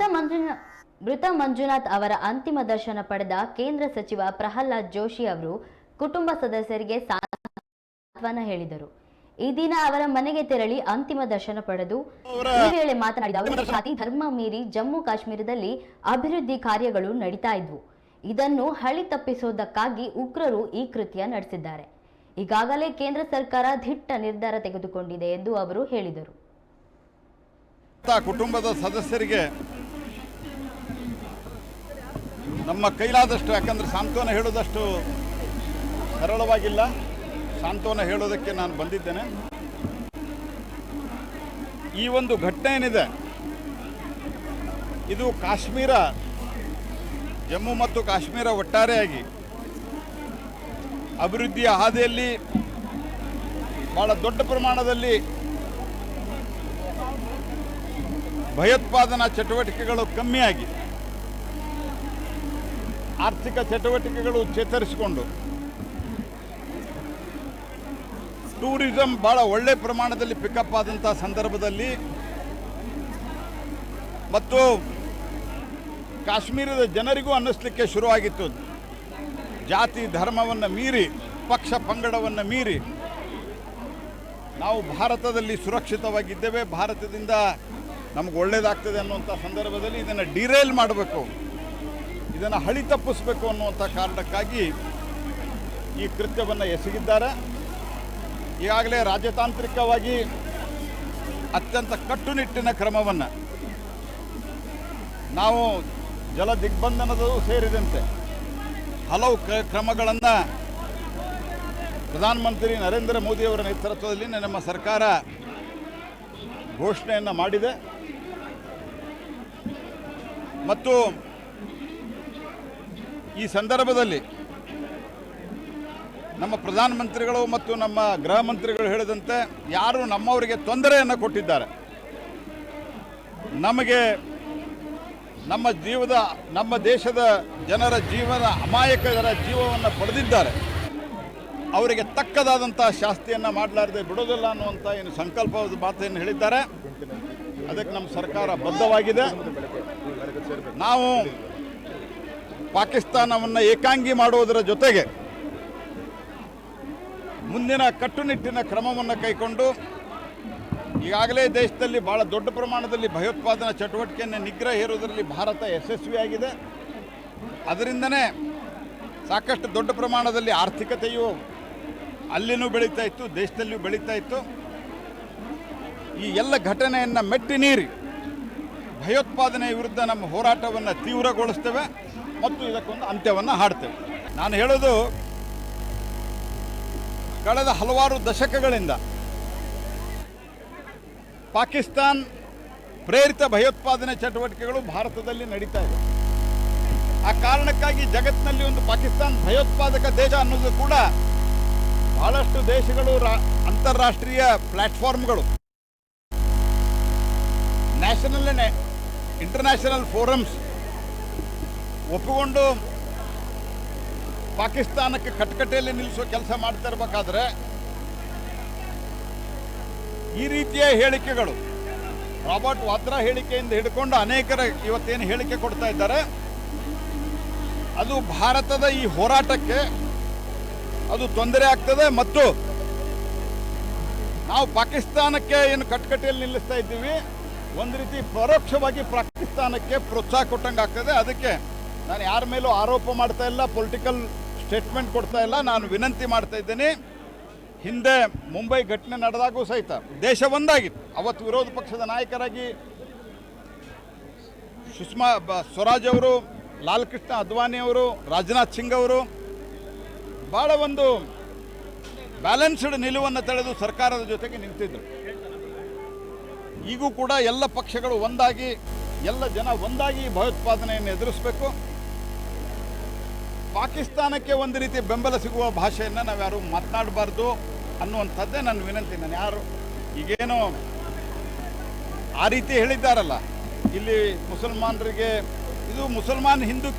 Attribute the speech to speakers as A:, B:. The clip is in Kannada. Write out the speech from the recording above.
A: ಮೃತ ಮಂಜುನಾ ಮೃತ ಮಂಜುನಾಥ್ ಅವರ ಅಂತಿಮ ದರ್ಶನ ಪಡೆದ ಕೇಂದ್ರ ಸಚಿವ ಪ್ರಹ್ಲಾದ್ ಜೋಶಿ ಅವರು ಕುಟುಂಬ ಸದಸ್ಯರಿಗೆ ಸಾಂತ್ವನ ಹೇಳಿದರು. ಈ ದಿನ ಅವರ ಮನೆಗೆ ತೆರಳಿ ಅಂತಿಮ ದರ್ಶನ ಪಡೆದು ಈ ವೇಳೆ ಮಾತನಾಡಿದ ಅವರು ಜಾತಿ ಧರ್ಮ ಮೀರಿ ಜಮ್ಮು ಕಾಶ್ಮೀರದಲ್ಲಿ ಅಭಿವೃದ್ಧಿ ಕಾರ್ಯಗಳು ನಡೀತಾ ಇದ್ವು. ಇದನ್ನು ಹಳಿ ತಪ್ಪಿಸುವುದಕ್ಕಾಗಿ ಉಗ್ರರು ಈ ಕೃತ್ಯ ನಡೆಸಿದ್ದಾರೆ. ಈಗಾಗಲೇ ಕೇಂದ್ರ ಸರ್ಕಾರ ದಿಟ್ಟ ನಿರ್ಧಾರ ತೆಗೆದುಕೊಂಡಿದೆ ಎಂದು ಅವರು ಹೇಳಿದರು.
B: ಕುಟುಂಬದ ಸದಸ್ಯರಿಗೆ ನಮ್ಮ ಕೈಲಾದಷ್ಟು, ಯಾಕಂದರೆ ಸಾಂತ್ವನ ಹೇಳೋದಷ್ಟು ಸರಳವಾಗಿಲ್ಲ. ಸಾಂತ್ವನ ಹೇಳೋದಕ್ಕೆ ನಾನು ಬಂದಿದ್ದೇನೆ. ಈ ಒಂದು ಘಟನೆ ಏನಿದೆ, ಇದು ಕಾಶ್ಮೀರ, ಜಮ್ಮು ಮತ್ತು ಕಾಶ್ಮೀರ ಒಟ್ಟಾರೆಯಾಗಿ ಅಭಿವೃದ್ಧಿಯ ಹಾದಿಯಲ್ಲಿ ಭಾಳ ದೊಡ್ಡ ಪ್ರಮಾಣದಲ್ಲಿ ಭಯೋತ್ಪಾದನಾ ಚಟುವಟಿಕೆಗಳು ಕಮ್ಮಿಯಾಗಿ ಆರ್ಥಿಕ ಚಟುವಟಿಕೆಗಳು ಚೇತರಿಸಿಕೊಂಡು ಟೂರಿಸಂ ಭಾಳ ಒಳ್ಳೆ ಪ್ರಮಾಣದಲ್ಲಿ ಪಿಕಪ್ ಆದಂಥ ಸಂದರ್ಭದಲ್ಲಿ ಮತ್ತು ಕಾಶ್ಮೀರದ ಜನರಿಗೂ ಅನ್ನಿಸ್ಲಿಕ್ಕೆ ಶುರುವಾಗಿತ್ತು. ಜಾತಿ ಧರ್ಮವನ್ನು ಮೀರಿ, ಪಕ್ಷ ಪಂಗಡವನ್ನು ಮೀರಿ ನಾವು ಭಾರತದಲ್ಲಿ ಸುರಕ್ಷಿತವಾಗಿದ್ದೇವೆ, ಭಾರತದಿಂದ ನಮಗೆ ಒಳ್ಳೇದಾಗ್ತದೆ ಅನ್ನುವಂಥ ಸಂದರ್ಭದಲ್ಲಿ ಇದನ್ನು ಡಿರೇಲ್ ಮಾಡಬೇಕು. ಇದನ್ನು ಹಳಿ ತಪ್ಪಿಸ್ಬೇಕು ಅನ್ನುವಂಥ ಕಾರಣಕ್ಕಾಗಿ ಈ ಕೃತ್ಯವನ್ನು ಎಸಗಿದ್ದಾರೆ. ಈಗಾಗಲೇ ರಾಜತಾಂತ್ರಿಕವಾಗಿ ಅತ್ಯಂತ ಕಟ್ಟುನಿಟ್ಟಿನ ಕ್ರಮವನ್ನು ನಾವು ಜಲ ದಿಗ್ಬಂಧನದೂ ಸೇರಿದಂತೆ ಹಲವು ಕ್ರಮಗಳನ್ನು ಪ್ರಧಾನಮಂತ್ರಿ ನರೇಂದ್ರ ಮೋದಿಯವರ ನೇತೃತ್ವದಲ್ಲಿ ನಮ್ಮ ಸರ್ಕಾರ ಘೋಷಣೆಯನ್ನು ಮಾಡಿದೆ. ಮತ್ತು ಈ ಸಂದರ್ಭದಲ್ಲಿ ನಮ್ಮ ಪ್ರಧಾನಮಂತ್ರಿಗಳು ಮತ್ತು ನಮ್ಮ ಗೃಹ ಮಂತ್ರಿಗಳು ಹೇಳಿದಂತೆ ಯಾರು ನಮ್ಮವರಿಗೆ ತೊಂದರೆಯನ್ನು ಕೊಟ್ಟಿದ್ದಾರೆ. ನಮಗೆ ನಮ್ಮ ಜೀವದ, ನಮ್ಮ ದೇಶದ ಜನರ ಜೀವನ ಅಮಾಯಕರ ಜೀವವನ್ನು ಪಡೆದಿದ್ದಾರೆ. ಅವರಿಗೆ ತಕ್ಕದಾದಂಥ ಶಾಸ್ತಿಯನ್ನು ಮಾಡಲಾರದೆ ಬಿಡೋದಿಲ್ಲ ಅನ್ನುವಂಥ ಏನು ಸಂಕಲ್ಪದ ಮಾತೆಯನ್ನು ಹೇಳಿದ್ದಾರೆ. ಅದಕ್ಕೆ ನಮ್ಮ ಸರ್ಕಾರ ಬದ್ಧವಾಗಿದೆ. ನಾವು ಪಾಕಿಸ್ತಾನವನ್ನು ಏಕಾಂಗಿ ಮಾಡುವುದರ ಜೊತೆಗೆ ಮುಂದಿನ ಕಟ್ಟುನಿಟ್ಟಿನ ಕ್ರಮವನ್ನು ಕೈಕೊಂಡು ಈಗಾಗಲೇ ದೇಶದಲ್ಲಿ ಭಾಳ ದೊಡ್ಡ ಪ್ರಮಾಣದಲ್ಲಿ ಭಯೋತ್ಪಾದನಾ ಚಟುವಟಿಕೆಯನ್ನು ನಿಗ್ರಹ ಹೇರುವುದರಲ್ಲಿ ಭಾರತ ಯಶಸ್ವಿಯಾಗಿದೆ. ಅದರಿಂದನೇ ಸಾಕಷ್ಟು ದೊಡ್ಡ ಪ್ರಮಾಣದಲ್ಲಿ ಆರ್ಥಿಕತೆಯು ಅಲ್ಲಿನೂ ಬೆಳೀತಾ ಇತ್ತು, ದೇಶದಲ್ಲಿಯೂ ಬೆಳೀತಾ ಇತ್ತು. ಈ ಎಲ್ಲ ಘಟನೆಯನ್ನು ಮೆಟ್ಟಿ ನೀರಿ. ಭಯೋತ್ಪಾದನೆ ವಿರುದ್ಧ ನಮ್ಮ ಹೋರಾಟವನ್ನು ತೀವ್ರಗೊಳಿಸ್ತೇವೆ ಮತ್ತು ಇದಕ್ಕೊಂದು ಅಂತ್ಯವನ್ನು ಹಾಡ್ತೇವೆ. ನಾನು ಹೇಳೋದು ಕಳೆದ ಹಲವಾರು ದಶಕಗಳಿಂದ ಪಾಕಿಸ್ತಾನ್ ಪ್ರೇರಿತ ಭಯೋತ್ಪಾದನೆ ಚಟುವಟಿಕೆಗಳು ಭಾರತದಲ್ಲಿ ನಡೀತಾ ಇದೆ. ಆ ಕಾರಣಕ್ಕಾಗಿ ಜಗತ್ತಿನಲ್ಲಿ ಒಂದು ಪಾಕಿಸ್ತಾನ್ ಭಯೋತ್ಪಾದಕ ದೇಶ ಅನ್ನೋದು ಕೂಡ ಬಹಳಷ್ಟು ದೇಶಗಳು ರಾ- ಅಂತಾರಾಷ್ಟ್ರೀಯ ಪ್ಲಾಟ್ಫಾರ್ಮ್ಗಳು. ನ್ಯಾಷನಲ್ ಇಂಟರ್ನ್ಯಾಷನಲ್ ಫೋರಮ್ಸ್ ಒಪ್ಪಿಕೊಂಡು ಪಾಕಿಸ್ತಾನಕ್ಕೆ ಕಟಕಟೆಯಲ್ಲಿ ನಿಲ್ಲಿಸೋ ಕೆಲಸ ಮಾಡ್ತಾ ಇರಬೇಕಾದ್ರೆ ಈ ರೀತಿಯ ಹೇಳಿಕೆಗಳು, ರಾಬರ್ಟ್ ವಾದ್ರಾ ಹೇಳಿಕೆಯಿಂದ ಹಿಡ್ಕೊಂಡು ಅನೇಕರ ಇವತ್ತೇನು ಹೇಳಿಕೆ ಕೊಡ್ತಾ ಇದ್ದಾರೆ. ಅದು ಭಾರತದ ಈ ಹೋರಾಟಕ್ಕೆ ಅದು ತೊಂದರೆ ಆಗ್ತದೆ ಮತ್ತು ನಾವು ಪಾಕಿಸ್ತಾನಕ್ಕೆ ಏನು ಕಟ್ಕಟೆಯಲ್ಲಿ ನಿಲ್ಲಿಸ್ತಾ ಇದ್ದೀವಿ. ಒಂದು ರೀತಿ ಪರೋಕ್ಷವಾಗಿ ಪಾಕಿಸ್ತಾನಕ್ಕೆ ಪ್ರೋತ್ಸಾಹ ಕೊಟ್ಟಂಗೆ ಆಗ್ತದೆ. ಅದಕ್ಕೆ ನಾನು ಯಾರ ಮೇಲೂ ಆರೋಪ ಮಾಡ್ತಾ ಇಲ್ಲ ಪೊಲಿಟಿಕಲ್ ಸ್ಟೇಟ್ಮೆಂಟ್ ಕೊಡ್ತಾ ಇಲ್ಲ. ನಾನು ವಿನಂತಿ ಮಾಡ್ತಾ ಇದ್ದೀನಿ, ಹಿಂದೆ ಮುಂಬೈ ಘಟನೆ ನಡೆದಾಗೂ ಸಹಿತ ದೇಶ ಒಂದಾಗಿತ್ತು. ಅವತ್ತು ವಿರೋಧ ಪಕ್ಷದ ನಾಯಕರಾಗಿ ಸುಷ್ಮಾ ಸ್ವರಾಜ್ ಅವರು ಲಾಲ್ ಕೃಷ್ಣ ಅದ್ವಾನಿ ಅವರು, ರಾಜನಾಥ್ ಸಿಂಗ್ ಅವರು ಭಾಳ ಒಂದು ಬ್ಯಾಲೆನ್ಸ್ಡ್ ನಿಲುವನ್ನು ತಳೆದು ಸರ್ಕಾರದ ಜೊತೆಗೆ ನಿಂತಿದ್ದರು ಈಗೂ ಕೂಡ ಎಲ್ಲ ಪಕ್ಷಗಳು ಒಂದಾಗಿ, ಎಲ್ಲ ಜನ ಒಂದಾಗಿ ಭಯೋತ್ಪಾದನೆಯನ್ನು ಎದುರಿಸಬೇಕು. ಪಾಕಿಸ್ತಾನಕ್ಕೆ ಒಂದು ರೀತಿ ಬೆಂಬಲ ಸಿಗುವ ಭಾಷೆಯನ್ನು ನಾವು ಯಾರು ಮಾತನಾಡಬಾರ್ದು ಅನ್ನುವಂಥದ್ದೇ ನನ್ನ ವಿನಂತಿ. ನಾನು ಯಾರು ಈಗೇನು ಆ ರೀತಿ ಹೇಳಿದ್ದಾರಲ್ಲ, ಇಲ್ಲಿ ಮುಸಲ್ಮಾನರಿಗೆ ಇದು ಮುಸಲ್ಮಾನ್ ಹಿಂದೂಕ್ಕಿಂತ